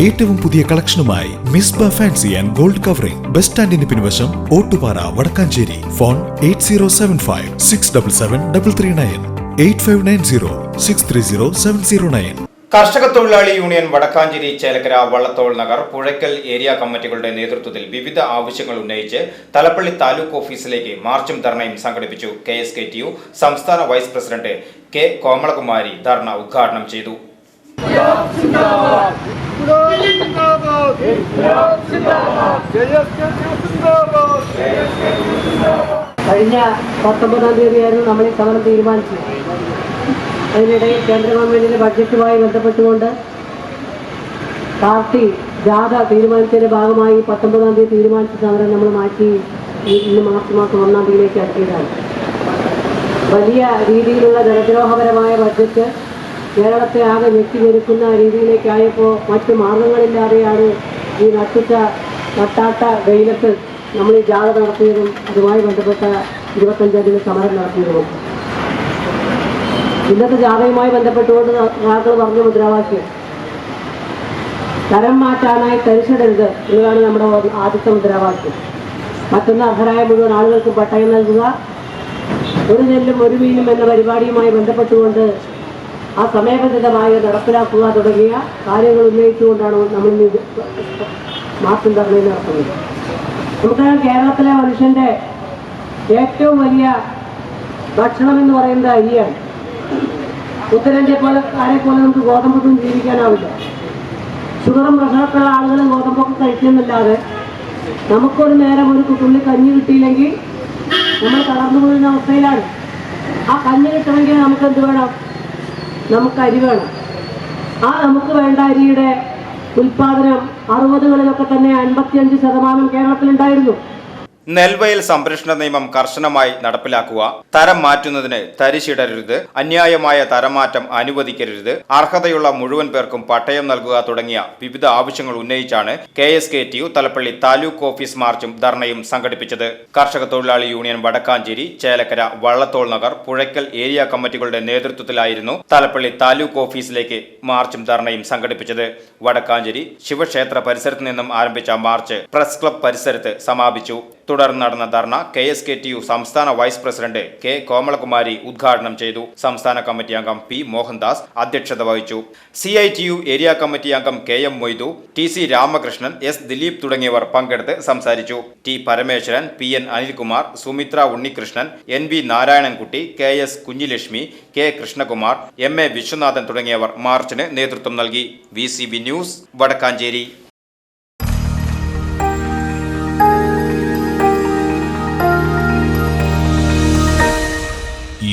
ഏറ്റവും പുതിയ കളക്ഷനുമായി Misba fancy and gold covering. Bus സ്റ്റാൻഡിന് പിൻവശം Ottupara Wadakkanchery. Phone eight zero seven five six double seven double three nine. Eight five nine zero six three zero seven zero nine. കർഷക തൊഴിലാളി union Vadakkanchery Chelakkara Vallathol Nagar Puzhakkal area കമ്മിറ്റികളുടെ നേതൃത്വത്തിൽ വിവിധ ആവശ്യങ്ങൾ ഉന്നയിച്ച് തലപ്പള്ളി താലൂക്ക് ഓഫീസിലേക്ക് മാർച്ചും ധർണയും സംഘടിപ്പിച്ചു. K S K T U സംസ്ഥാന വൈസ് പ്രസിഡന്റ് കെ കോമളകുമാരി ധർണ ഉദ്ഘാടനം ചെയ്തു. കഴിഞ്ഞ പത്തൊമ്പതാം തീയതിയായിരുന്നു നമ്മൾ ഈ സമരം തീരുമാനിച്ചത്. അതിനിടയിൽ കേന്ദ്ര ഗവൺമെന്റിന്റെ ബഡ്ജറ്റുമായി ബന്ധപ്പെട്ടുകൊണ്ട് പാർട്ടി ജാഥ തീരുമാനിച്ചതിന്റെ ഭാഗമായി പത്തൊമ്പതാം തീയതി തീരുമാനിച്ച സമരം നമ്മൾ മാറ്റി ഇന്ന് മാർച്ച് മാസം ഒന്നാം തീയതിയിലേക്ക് ഇറക്കിയതാണ് വലിയ രീതിയിലുള്ള ജനദ്രോഹപരമായ ബഡ്ജറ്റ് കേരളത്തെ ആകെ ഞെട്ടിവെരുക്കുന്ന രീതിയിലേക്കായപ്പോൾ മറ്റു മാർഗങ്ങളില്ലാതെയാണ് ഈ നട്ടിട്ട നട്ടാട്ട വെയിലത്ത് നമ്മൾ ഈ ജാഥ നടത്തിയതും അതുമായി ബന്ധപ്പെട്ട ഇരുപത്തഞ്ചാം തീയതി സമരം നടത്തിയതും. ഇന്നത്തെ ജാഥയുമായി ബന്ധപ്പെട്ടുകൊണ്ട് നേതാക്കൾ പറഞ്ഞ മുദ്രാവാക്യം. തരം മാറ്റാനായി തരിച്ചിടരുത് എന്നതാണ് നമ്മുടെ ആദ്യത്തെ മുദ്രാവാക്യം. മറ്റൊന്ന് അർഹരായ മുഴുവൻ ആളുകൾക്ക് പട്ടയം നൽകുക. ഒരു നെല്ലും ഒരു മീനും എന്ന പരിപാടിയുമായി ബന്ധപ്പെട്ടുകൊണ്ട് ആ സമയബന്ധിതമായി നടപ്പിലാക്കുക തുടങ്ങിയ കാര്യങ്ങൾ ഉന്നയിച്ചുകൊണ്ടാണ് നമ്മൾ മാർച്ചും ധർണയും നടത്തുന്നത്. നമുക്കറിയാം കേരളത്തിലെ മനുഷ്യന്റെ ഏറ്റവും വലിയ ഭക്ഷണം എന്ന് പറയുന്നത് അരിയാണ്. ഉത്തരേന്ത്യ പോലെ ആരെ പോലെ നമുക്ക് ഗോതമ്പൊന്നും ജീവിക്കാനാവില്ല. ഷുഗറും പ്രഷറൊക്കെ ഉള്ള ആളുകൾ ഗോതമ്പൊക്കെ കഴിക്കുന്നില്ലാതെ നമുക്കൊരു നേരം ഒരു കുട്ടുള്ളി കഞ്ഞി കിട്ടിയില്ലെങ്കിൽ നമ്മൾ തളർന്നു പോകുന്ന അവസ്ഥയിലാണ്. ആ കഞ്ഞി കിട്ടണമെങ്കിൽ നമുക്ക് എന്ത് വേണം? നമുക്ക് അരി വേണം. ആ നമുക്ക് വേണ്ട അരിയുടെ ഉൽപാദനം അറുപതുകളിലൊക്കെ തന്നെ അൻപത്തിയഞ്ച് ശതമാനം കേരളത്തിലുണ്ടായിരുന്നു. നെൽവയൽ സംരക്ഷണ നിയമം കർശനമായി നടപ്പിലാക്കുക തരം മാറ്റുന്നതിന് തരിശിടരുത് അന്യായമായ തരംമാറ്റം അനുവദിക്കരുത് അർഹതയുള്ള മുഴുവൻ പേർക്കും പട്ടയം നൽകുക തുടങ്ങിയ വിവിധ ആവശ്യങ്ങൾ ഉന്നയിച്ചാണ് K S K T U Thalappilly taluk office മാർച്ചും ധർണയും സംഘടിപ്പിച്ചത്. കർഷക തൊഴിലാളി യൂണിയൻ വടക്കാഞ്ചേരി ചേലക്കര വള്ളത്തോൾ നഗർ പുഴയ്ക്കൽ ഏരിയ കമ്മിറ്റികളുടെ നേതൃത്വത്തിലായിരുന്നു തലപ്പള്ളി താലൂക്ക് ഓഫീസിലേക്ക് മാർച്ചും ധർണയും സംഘടിപ്പിച്ചത്. വടക്കാഞ്ചേരി ശിവക്ഷേത്ര പരിസരത്ത് നിന്നും ആരംഭിച്ച മാർച്ച് പ്രസ് ക്ലബ് പരിസരത്ത് സമാപിച്ചു. തുടർന്ന് നടന്ന ധർണ K S K T U സംസ്ഥാന വൈസ് പ്രസിഡന്റ് കെ കോമളകുമാരി ഉദ്ഘാടനം ചെയ്തു. സംസ്ഥാന കമ്മിറ്റി അംഗം പി മോഹൻദാസ് അധ്യക്ഷത വഹിച്ചു. C I T U area committee അംഗം K M Moythu T C Ramakrishnan S Dileep തുടങ്ങിയവർ പങ്കെടുത്ത് സംസാരിച്ചു. T Parameswaran P N Anilkumar Sumithra Unnikrishnan N V Narayanankutty K S Kunjilakshmi K Krishnakumar M A Viswanathan തുടങ്ങിയവർ മാർച്ചിന് നേതൃത്വം നൽകി. V news Wadakkanchery.